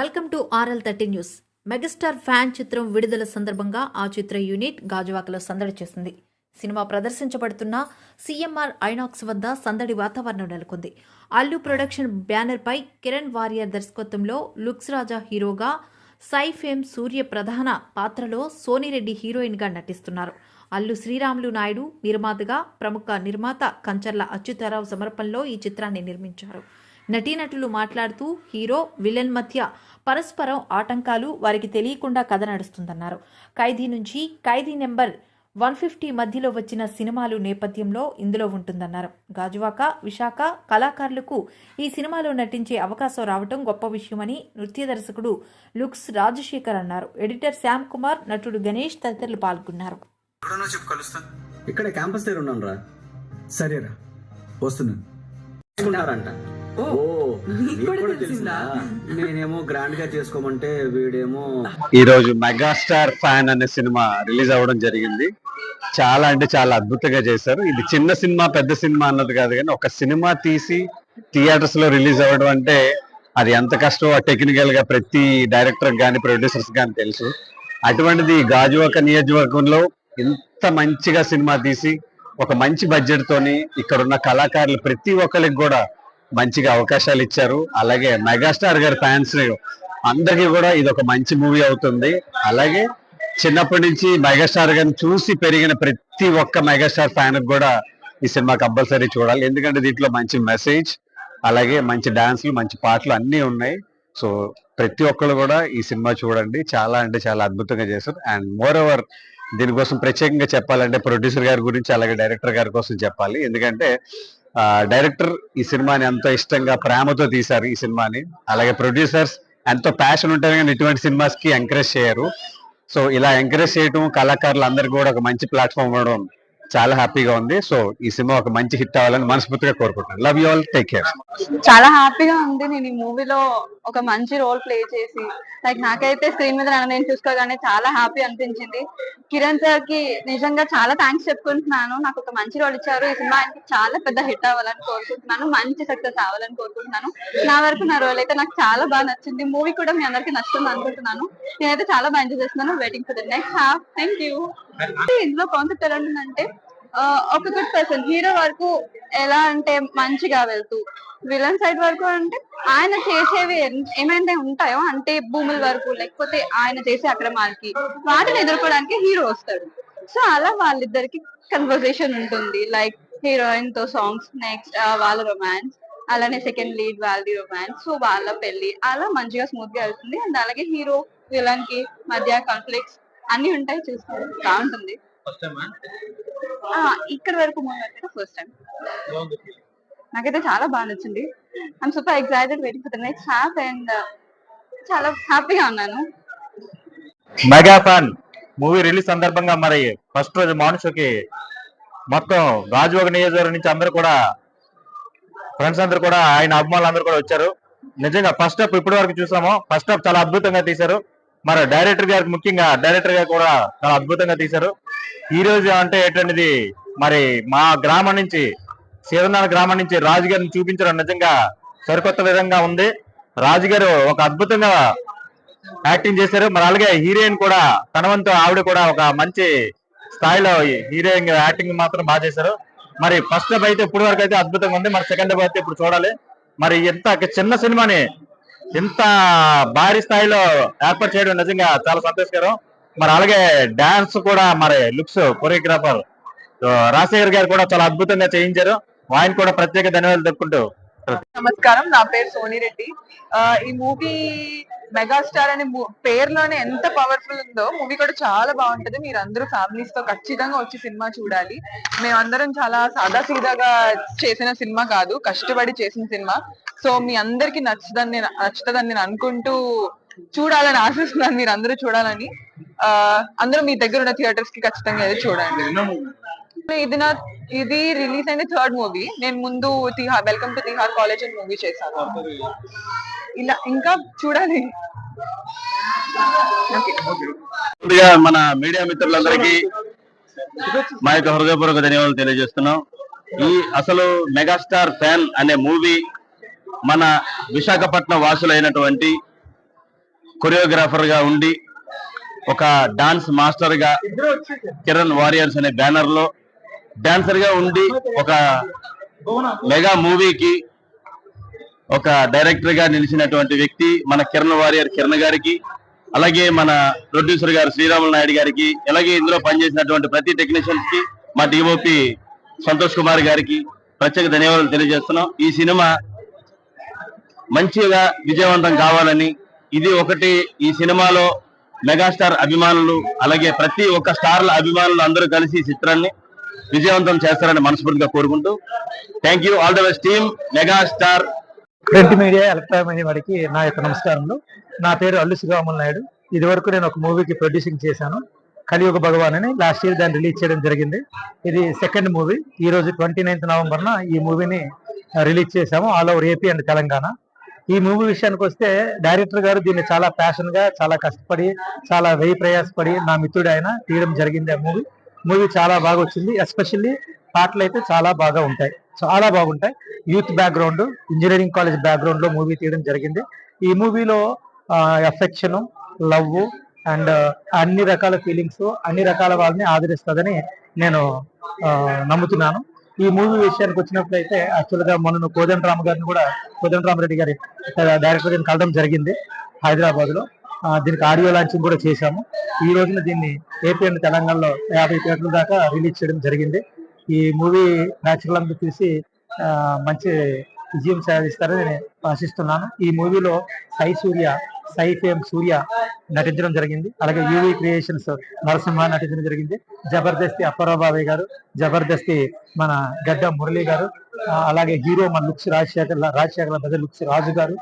Welcome to R L thirty news. Megastar fan చిత్రం విడుదల సందర్భంగా ఆ చిత్ర యూనిట్ గాజువాకలో సందడి చేసింది. సినిమా ప్రదర్శించబడుతున్న సీఎంఆర్ ఐనాక్స్ వద్ద సందడి వాతావరణం నెలకొంది. అల్లు ప్రొడక్షన్ బ్యానర్పై కిరణ్ వారియర్ దర్శకత్వంలో లుక్స్ రాజా హీరోగా సైఫేమ్ సూర్య ప్రధాన పాత్రలో సోనిరెడ్డి హీరోయిన్గా నటిస్తున్నారు. అల్లు శ్రీరాములు నాయుడు నిర్మాతగా ప్రముఖ నిర్మాత కంచర్ల అచ్యుతారావు సమర్పణలో ఈ చిత్రాన్ని నిర్మించారు. నటీనటులు మాట్లాడుతూ హీరో విలన్ మధ్య పరస్పరం ఆటంకాలు వారికి తెలియకుండా కథ నడుస్తుందన్నారు. ఖైదీ నుంచి ఖైదీ నెంబర్ వన్ ఫిఫ్టీ మధ్యలో వచ్చిన సినిమాలు నేపథ్యంలో ఇందులో ఉంటుందన్నారు. గాజువాక విశాఖ కళాకారులకు ఈ సినిమాలో నటించే అవకాశం రావటం గొప్ప విషయమని నృత్య దర్శకుడు లుక్స్ రాజశేఖర్ అన్నారు. ఎడిటర్ శ్యామ్ కుమార్ నటుడు గణేష్ తదితరులు పాల్గొన్నారు. ఇక్కడే క్యాంపస్ దగ్గర ఉన్నాను రా సరేరా వస్తున్నాను నేనేమో గ్రాండ్గా చేసుకోమంటే వీడేమో ఈ రోజు మెగాస్టార్ ఫ్యాన్ అనే సినిమా రిలీజ్ అవ్వడం జరిగింది. చాలా అంటే చాలా అద్భుతంగా చేశారు. ఇది చిన్న సినిమా పెద్ద సినిమా అన్నది కాదు కానీ ఒక సినిమా తీసి థియేటర్స్లో రిలీజ్ అవ్వడం అంటే అది ఎంత కష్టమో టెక్నికల్గా ప్రతి డైరెక్టర్ గాని ప్రొడ్యూసర్స్ గాని తెలుసు. అటువంటిది గాజువాక నియోజకవర్గంలో ఇంత మంచిగా సినిమా తీసి ఒక మంచి బడ్జెట్ తోని ఇక్కడ ఉన్న కళాకారులు ప్రతి ఒక్కరికి కూడా మంచిగా అవకాశాలు ఇచ్చారు. అలాగే మెగాస్టార్ గారి ఫ్యాన్స్ అందరికీ కూడా ఇది ఒక మంచి మూవీ అవుతుంది. అలాగే చిన్నప్పటి నుంచి మెగాస్టార్ గారిని చూసి పెరిగిన ప్రతి ఒక్క మెగాస్టార్ ఫ్యాన్ కూడా ఈ సినిమా కంపల్సరీ చూడాలి. ఎందుకంటే దీంట్లో మంచి మెసేజ్ అలాగే మంచి డాన్స్లు మంచి పాటలు అన్నీ ఉన్నాయి. సో ప్రతి ఒక్కరు కూడా ఈ సినిమా చూడండి. చాలా అంటే చాలా అద్భుతంగా చేశారు. అండ్ మోర్ ఓవర్ దీనికోసం ప్రత్యేకంగా చెప్పాలంటే ప్రొడ్యూసర్ గారి గురించి అలాగే డైరెక్టర్ గారి కోసం చెప్పాలి. ఎందుకంటే డైరెక్టర్ ఈ సినిమాని ఎంతో ఇష్టంగా ప్రేమతో తీశారు ఈ సినిమాని. అలాగే ప్రొడ్యూసర్స్ ఎంతో ప్యాషన్ ఉంటే కానీ ఇటువంటి సినిమాస్కి ఎంకరేజ్ చేయరు. సో ఇలా ఎంకరేజ్ చేయడం కళాకారులు అందరికీ కూడా ఒక మంచి ప్లాట్ఫామ్ ఇవ్వడం చాలా హ్యాపీగా ఉంది. సో ఈ సినిమా ఒక మంచి హిట్ అవ్వాలని మనస్ఫూర్తిగా కోరుకుంటున్నాను. Love you all take care చాలా హ్యాపీగా ఉంది. నేను ఈ మూవీలో ఒక మంచి రోల్ ప్లే చేసి లైక్ నాకైతే స్క్రీన్ మీద నేను చూసుకోగానే చాలా హ్యాపీ అనిపించింది. కిరణ్ సార్కి నిజంగా చాలా థ్యాంక్స్ చెప్పుకుంటున్నాను. నాకు ఒక మంచి రోల్ ఇచ్చారు. ఈ సినిమా ఆయనకి చాలా పెద్ద హిట్ అవ్వాలని కోరుకుంటున్నాను. మంచి సక్సెస్ అవ్వాలని కోరుకుంటున్నాను. నా వరకు నా రోల్ అయితే నాకు చాలా బాగా నచ్చింది. మూవీ కూడా మీ అందరికి నచ్చుతుంది అనుకుంటున్నాను. నేనైతే చాలా బాగా ఎంజాయ్ చేస్తున్నాను. Waiting for the next half thank you ఇందులో కాన్సెప్ట్ ఎలా ఉంటుందంటే ఒక గుడ్ పర్సన్ హీరో వరకు ఎలా అంటే మంచిగా వెళ్తూ విలన్ సైడ్ వరకు అంటే ఆయన చేసేవి ఏమైనా ఉంటాయో అంటే భూముల వరకు లేకపోతే ఆయన చేసే అక్రమాలకి వాటిని ఎదుర్కోవడానికి హీరో వస్తాడు. సో అలా వాళ్ళిద్దరికి కన్వర్సేషన్ ఉంటుంది. లైక్ హీరోయిన్తో సాంగ్స్ నెక్స్ట్ వాళ్ళ రొమాన్స్ అలానే సెకండ్ లీడ్ వాళ్ళది రొమాన్స్ సో వాళ్ళ పెళ్ళి అలా మంచిగా స్మూత్గా వెళ్తుంది. అండ్ అలాగే హీరో విలన్కి మధ్య కాన్ఫ్లిక్ట్స్ అన్ని ఉంటాయి చూస్తారు బాగుంటుంది. ఆ, ఇక్కడ వరకు మూవీ అయితే ఫస్ట్ టైం నాకైతే చాలా బాగా నచ్చింది. I'm super excited waiting for the next half and చాలా హ్యాపీగా ఉన్నాను. Mega fan. మూవీ రిలీజ్ సందర్భంగా మరి ఫస్ట్ రోజు మార్నింగ్ షోకి మొత్తం గాజువాక నియోజకవర్గం నుంచి అందరూ కూడా ఫ్రెండ్స్ అందరూ కూడా ఆయన అభిమానులు అందరూ కూడా వచ్చారు. నిజంగా ఫస్ట్ హాఫ్ ఇప్పటి వరకు చూసాము. ఫస్ట్ హాఫ్ చాలా అద్భుతంగా తీశారు. మరి డైరెక్టర్ గారికి ముఖ్యంగా డైరెక్టర్ గారు కూడా చాలా అద్భుతంగా తీశారు. ఈ రోజు అంటే ఏంటనేది మరి మా గ్రామం నుంచి సీతనాథ గ్రామం నుంచి రాజు గారిని చూపించడం నిజంగా సరికొత్త విధంగా ఉంది. రాజు గారు ఒక అద్భుతంగా యాక్టింగ్ చేశారు. మరి అలాగే హీరోయిన్ కూడా తనవంతో ఆవిడ కూడా ఒక మంచి స్థాయిలో హీరోయిన్ యాక్టింగ్ మాత్రం బాగా చేశారు. మరి ఫస్ట్ అయితే ఇప్పుడు వరకు అయితే అద్భుతంగా ఉంది. మరి సెకండ్ డబ్ అయితే ఇప్పుడు చూడాలి. మరి ఎంత చిన్న సినిమాని ఇంత భారీ స్థాయిలో ఏర్పాటు చేయడం నిజంగా చాలా సంతోషకరం. మరి అలాగే డాన్స్ కూడా మరి లుక్స్ కొరియోగ్రాఫర్ రాజశేఖర్ గారు కూడా చాలా అద్భుతంగా చేయించారు. ఆయన కూడా ప్రత్యేక ధన్యవాదాలు చెప్పుకుంటూ నమస్కారం. నా పేరు సోనిరెడ్డి. రెడ్డి ఈ మూవీ మెగాస్టార్ అనే పేరులోనే ఎంత పవర్ఫుల్ ఉందో మూవీ కూడా చాలా బాగుంటది. మీరు అందరూ ఫ్యామిలీస్తో ఖచ్చితంగా వచ్చి సినిమా చూడాలి. మేమందరం చాలా సాదా సీదాగా చేసిన సినిమా కాదు కష్టపడి చేసిన సినిమా. సో మీ అందరికి నచ్చుదని నేను నచ్చుతుందని నేను అనుకుంటూ చూడాలని ఆశిస్తున్నాను మీరు అందరూ చూడాలని. ఆ, అందరూ మీ దగ్గర ఉన్న థియేటర్స్కి ఖచ్చితంగా వెళ్ళి చూడండి. ఇది నా ఇది రిలీజ్ అయిన థర్డ్ మూవీ నేను ముందు Tihar welcome to Tihar college అని మూవీ చేశాను. ఇలా ఇంకా చూడాలి ముందుగా మన మీడియా మిత్రులందరికీ మా యొక్క హృదయపూర్వక ధన్యవాదాలు తెలియజేస్తున్నాం. ఈ అసలు మెగాస్టార్ ఫ్యాన్ అనే మూవీ మన విశాఖపట్నం వాసులైనటువంటి కొరియోగ్రాఫర్గా ఉండి ఒక డాన్స్ మాస్టర్గా కిరణ్ వారియర్స్ అనే బ్యానర్లో డాన్సర్గా ఉండి ఒక మెగా మూవీకి ఒక డైరెక్టర్గా నిలిచినటువంటి వ్యక్తి మన కిరణ్ వారియర్ కిరణ్ గారికి అలాగే మన ప్రొడ్యూసర్ గారు శ్రీరాములు నాయుడు గారికి అలాగే ఇందులో పనిచేసినటువంటి ప్రతి టెక్నీషియన్స్కి మా డిఓపి సంతోష్ కుమార్ గారికి ప్రత్యేక ధన్యవాదాలు తెలియజేస్తున్నాం. ఈ సినిమా మంచిగా విజయవంతం కావాలని ఇది ఒకటి ఈ సినిమాలో మెగాస్టార్ అభిమానులు అలాగే ప్రతి ఒక్క స్టార్ల అభిమానులు అందరూ కలిసి ఈ చిత్రాన్ని విజయవంతం చేస్తారని మనస్ఫూర్తిగా కోరుకుంటూ thank you all the best team megastar print media electronic media వారికి నా యొక్క నమస్కారములు. నా పేరు అల్లు శ్రీరాములు నాయుడు. ఇది వరకు నేను ఒక మూవీకి ప్రొడ్యూసింగ్ చేశాను. కలియుగ భగవాన్ అని లాస్ట్ ఇయర్ దాన్ని రిలీజ్ చేయడం జరిగింది. ఇది సెకండ్ మూవీ. ఈ రోజు ట్వంటీ నైన్త్ నవంబర్న ఈ మూవీని రిలీజ్ చేశాము. All over AP and Telangana. ఈ మూవీ విషయానికి వస్తే డైరెక్టర్ గారు దీన్ని చాలా ప్యాషన్గా చాలా కష్టపడి చాలా వెయ్యి ప్రయాసపడి నా మిత్రుడు ఆయన తీయడం జరిగింది ఆ మూవీ. మూవీ చాలా బాగా వచ్చింది. ఎస్పెషల్లీ పాటలు అయితే చాలా బాగా ఉంటాయి. చాలా బాగుంటాయి. యూత్ బ్యాక్గ్రౌండ్ ఇంజనీరింగ్ కాలేజ్ బ్యాక్గ్రౌండ్లో మూవీ తీయడం జరిగింది. ఈ మూవీలో ఎఫెక్షన్ లవ్ అండ్ అన్ని రకాల ఫీలింగ్స్ అన్ని రకాల వాళ్ళని ఆదరిస్తుందని నేను నమ్ముతున్నాను. ఈ మూవీ విషయానికి వచ్చినట్లయితే యాక్చువల్గా మొన్న కోదండ రామ గారిని కూడా కోదండ రామరెడ్డి గారి డైరెక్టర్ గారిని కలడం జరిగింది హైదరాబాద్లో దీనికి ఆడియో లాంచింగ్ కూడా చేశాము. ఈ రోజున దీన్ని ఏపీ అండ్ తెలంగాణలో యాభై థియేటర్ల దాకా రిలీజ్ చేయడం జరిగింది. ఈ మూవీ ప్రేక్షకులందరూ చూసి ఆ, మంచి విజయం సాధిస్తారని నేను ఆశిస్తున్నాను. ఈ మూవీలో సై సూర్య సై ఫేమ్ సూర్య నటించడం జరిగింది. అలాగే యూవీ క్రియేషన్స్ నరసింహ నటించడం జరిగింది. జబర్దస్తి అప్పారావు బాబాయ్ గారు జబర్దస్తి మన గడ్డ మురళి గారు అలాగే హీరో మన లుక్స్ రాజశేఖర్ రాజశేఖర్ బదులు లుక్స్ రాజు గారు